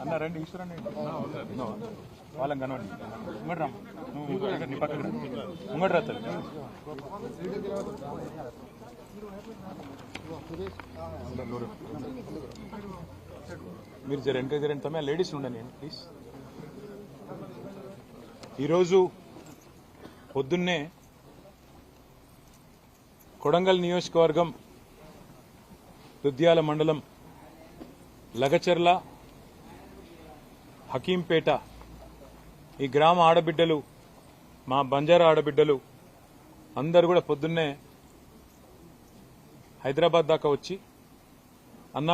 అన్న రండి ఈశ్వరండి వాళ్ళని కనవండి ముంగడు రామ్ నువ్వు నీ పక్కన రా. ముంగడు రా తల్లి. మీరు జర వెనక జరండి తమ్మే లేడీస్ ఉండండి ప్లీజ్ ఈరోజు పొద్దున్నే కొడంగల్ నియోజకవర్గం దుద్యాల మండలం లగచర్ల హకీంపేట ఈ గ్రామ ఆడబిడ్డలు మా బంజారా ఆడబిడ్డలు అందరు కూడా పొద్దున్నే హైదరాబాద్ దాకా వచ్చి అన్న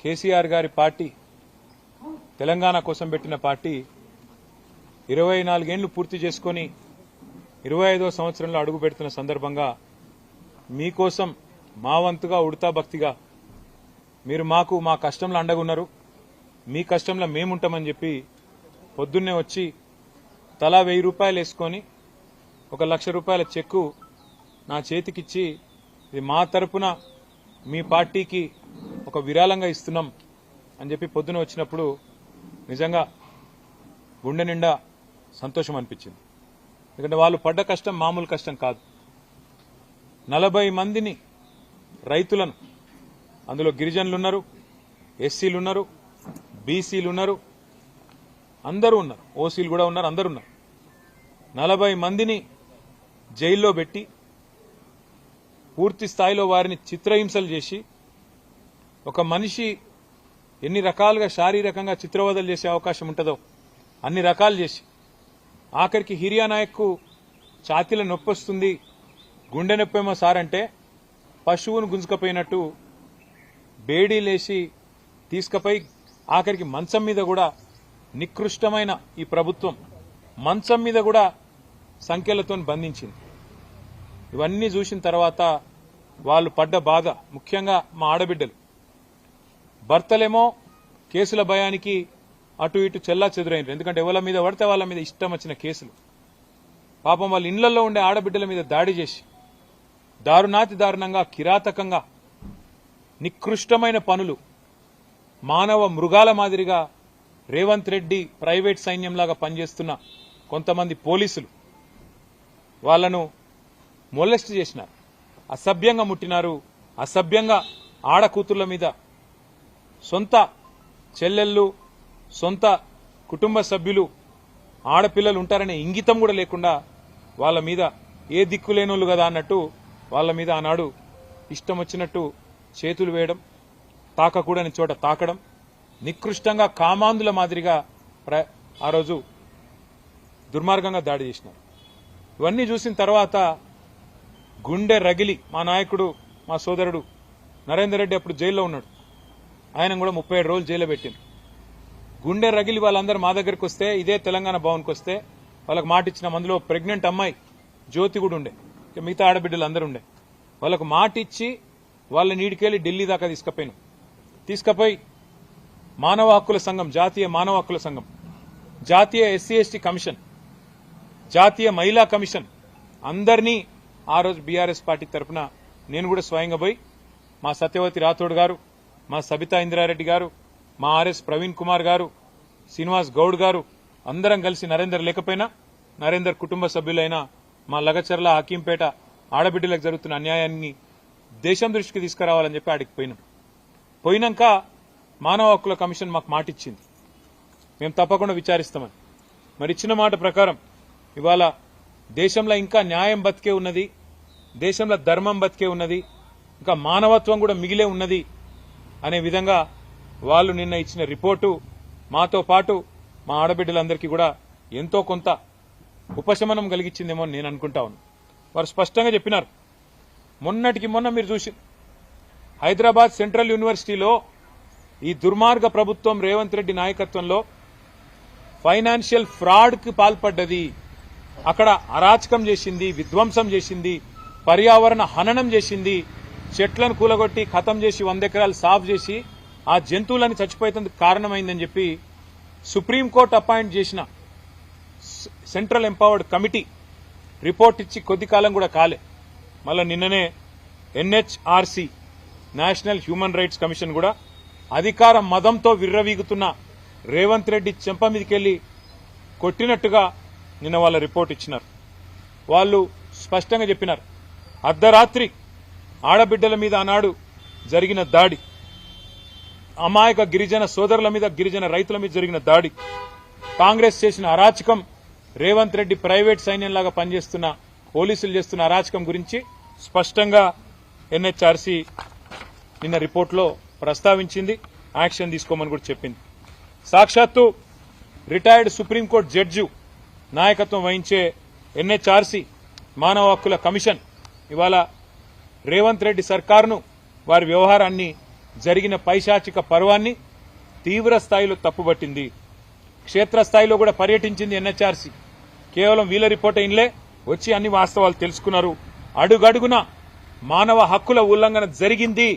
కేసీఆర్ గారి పార్టీ తెలంగాణ కోసం పెట్టిన పార్టీ ఇరవై నాలుగేళ్ళు పూర్తి చేసుకొని ఇరవై ఐదో సంవత్సరంలో అడుగు పెడుతున్న సందర్భంగా మీకోసం మా వంతుగా ఉడతా భక్తిగా మీరు మాకు మా కష్టంలో అండగున్నారు. మీ కష్టంలో మేముంటామని చెప్పి పొద్దున్నే వచ్చి తలా వెయ్యి రూపాయలు వేసుకొని ఒక లక్ష రూపాయల చెక్కు నా చేతికిచ్చి ఇది మా తరపున మీ పార్టీకి ఒక విరాళంగా ఇస్తున్నాం అని చెప్పి పొద్దున వచ్చినప్పుడు నిజంగా గుండె నిండా సంతోషం అనిపించింది. ఎందుకంటే వాళ్ళు పడ్డ కష్టం మామూలు కష్టం కాదు. నలభై మందిని రైతులను అందులో గిరిజనులు ఉన్నారు ఎస్సీలు ఉన్నారు బీసీలు ఉన్నారు అందరూ ఉన్నారు. ఓసీలు కూడా ఉన్నారు అందరూ ఉన్నారు. నలభై మందిని జైల్లో పెట్టి పూర్తి స్థాయిలో వారిని చిత్రహింసలు చేసి ఒక మనిషి ఎన్ని రకాలుగా శారీరకంగా చిత్రవదలు చేసే అవకాశం ఉంటుందో అన్ని రకాలు చేసి ఆఖరికి హిరియా నాయక్కు ఛాతీల నొప్పి వస్తుంది గుండె నొప్పేమో సార్ అంటే పశువును గుంజుకపోయినట్టు బేడీలేసి తీసుకపోయి ఆఖరికి మంచం మీద కూడా నికృష్టమైన ఈ ప్రభుత్వం మంచం మీద కూడా సంఖ్యలతో బంధించింది. ఇవన్నీ చూసిన తర్వాత వాళ్ళు పడ్డ బాధ ముఖ్యంగా మా ఆడబిడ్డలు. భర్తలేమో కేసుల భయానికి అటు ఇటు చెల్లా చెదురైనరు. ఎందుకంటే ఎవరి మీద పడితే వాళ్ళ మీద ఇష్టం వచ్చిన కేసులు. పాపం వాళ్ళ ఇళ్ళలో ఉండే ఆడబిడ్డల మీద దాడి చేసి దారుణాతి దారుణంగా కిరాతకంగా నికృష్టమైన పనులు. మానవ మృగాల మాదిరిగా రేవంత్ రెడ్డి ప్రైవేట్ సైన్యంలాగా పనిచేస్తున్న కొంతమంది పోలీసులు. వాళ్ళను మొలెస్ట్ చేసినారు. అసభ్యంగా ముట్టినారు. అసభ్యంగా ఆడకూతుర్ల మీద సొంత చెల్లెళ్ళు సొంత కుటుంబ సభ్యులు ఆడపిల్లలు ఉంటారనే ఇంగితం కూడా లేకుండా వాళ్ళ మీద ఏ దిక్కు లేనోళ్ళు కదా అన్నట్టు వాళ్ళ మీద ఆనాడు ఇష్టం వచ్చినట్టు చేతులు వేయడం తాకకూడని చోట తాకడం నికృష్టంగా కామాంధుల మాదిరిగా ప్ర- ఆ రోజు దుర్మార్గంగా దాడి చేసినారు. ఇవన్నీ చూసిన తర్వాత గుండె రగిలి మా నాయకుడు మా సోదరుడు నరేందర్ రెడ్డి అప్పుడు జైల్లో ఉన్నాడు. ఆయన కూడా ముప్పై ఏడు రోజులు జైల్లో పెట్టింది గుండె రగిలి వాళ్ళందరూ మా దగ్గరికి వస్తే ఇదే తెలంగాణ భవన్కి వస్తే వాళ్ళకి మాట ఇచ్చిన అందులో ప్రెగ్నెంట్ అమ్మాయి జ్యోతి కూడా ఉండే. మిగతా ఆడబిడ్డలు అందరూ ఉండే. వాళ్ళకు మాట ఇచ్చి వాళ్ళని నీడికెళ్ళి ఢిల్లీ దాకా తీసుకుపోయాను. తీసుకుపోయి మానవ హక్కుల సంఘం జాతీయ మానవ హక్కుల సంఘం జాతీయ ఎస్సీ ఎస్టీ కమిషన్ జాతీయ మహిళా కమిషన్ అందరినీ ఆ రోజు బీఆర్ఎస్ పార్టీ తరఫున నేను కూడా స్వయంగా పోయి మా సత్యవతి రాథోడ్ గారు మా సబితా ఇందిరారెడ్డి గారు మా ఆర్ఎస్ ప్రవీణ్ కుమార్ గారు శ్రీనివాస్ గౌడ్ గారు అందరం కలిసి నరేందర్ లేకపోయినా నరేందర్ కుటుంబ సభ్యులైన మా లగచర్ల హకీంపేట ఆడబిడ్డలకు జరుగుతున్న అన్యాయాన్ని దేశం దృష్టికి తీసుకురావాలని చెప్పి ఆడికి పోయినాం. పోయినాక మానవ హక్కుల కమిషన్ మాకు మాట ఇచ్చింది మేము తప్పకుండా విచారిస్తామని. మరి ఇచ్చిన మాట ప్రకారం ఇవాళ దేశంలో ఇంకా న్యాయం బతికే ఉన్నది దేశంలో ధర్మం బతికే ఉన్నది ఇంకా మానవత్వం కూడా మిగిలే ఉన్నది అనే విధంగా వాళ్ళు నిన్న ఇచ్చిన రిపోర్టు మాతో పాటు మా ఆడబిడ్డలందరికీ కూడా ఎంతో కొంత ఉపశమనం కలిగించిందేమో నేను అనుకుంటా ఉన్నాను. వారు స్పష్టంగా చెప్పినారు. మొన్నటికి మొన్న మీరు చూసి హైదరాబాద్ సెంట్రల్ యూనివర్సిటీలో ఈ దుర్మార్గ ప్రభుత్వం రేవంత్ రెడ్డి నాయకత్వంలో ఫైనాన్షియల్ ఫ్రాడ్కి పాల్పడ్డది. అక్కడ అరాచకం చేసింది విధ్వంసం చేసింది పర్యావరణ హననం చేసింది చెట్లను కూలగొట్టి ఖతం చేసి వంద ఎకరాలు సాఫ్ చేసి ఆ జంతువులని చచ్చిపోయేందుకు కారణమైందని చెప్పి సుప్రీంకోర్టు అపాయింట్ చేసిన సెంట్రల్ ఎంపవర్డ్ కమిటీ రిపోర్ట్ ఇచ్చి కొద్ది కాలం కూడా కాలే. మళ్ళీ నిన్ననే NHRC national human rights commission కూడా అధికార మదంతో విర్రవీగుతున్న రేవంత్ రెడ్డి చెంప మీదకెళ్ళి కొట్టినట్టుగా నిన్న వాళ్ళ రిపోర్ట్ ఇచ్చినారు. వాళ్ళు స్పష్టంగా చెప్పినారు. అర్ధరాత్రి ఆడబిడ్డల మీద ఆనాడు జరిగిన దాడి అమాయక గిరిజన సోదరుల మీద గిరిజన రైతుల మీద జరిగిన దాడి కాంగ్రెస్ చేసిన అరాచకం రేవంత్ రెడ్డి ప్రైవేట్ సైన్యంలాగా పనిచేస్తున్న పోలీసులు చేస్తున్న అరాచకం గురించి స్పష్టంగా ఎన్హెచ్ఆర్సీ నిన్న రిపోర్ట్లో ప్రస్తావించింది యాక్షన్ తీసుకోమని కూడా చెప్పింది. సాక్షాత్తు రిటైర్డ్ సుప్రీంకోర్టు జడ్జి నాయకత్వం వహించే ఎన్హెచ్ఆర్సీ మానవ హక్కుల కమిషన్ ఇవాళ రేవంత్ రెడ్డి సర్కారును వారి వ్యవహారాన్ని జరిగిన పైశాచిక పర్వాన్ని తీవ్ర స్థాయిలో తప్పుబట్టింది. క్షేత్రస్థాయిలో కూడా పర్యటించింది ఎన్హెచ్ఆర్సీ. కేవలం వీళ్ళ రిపోర్ట్ ఇన్లే వచ్చి అన్ని వాస్తవాలు తెలుసుకున్నారు. అడుగడుగున మానవ హక్కుల ఉల్లంఘన జరిగింది.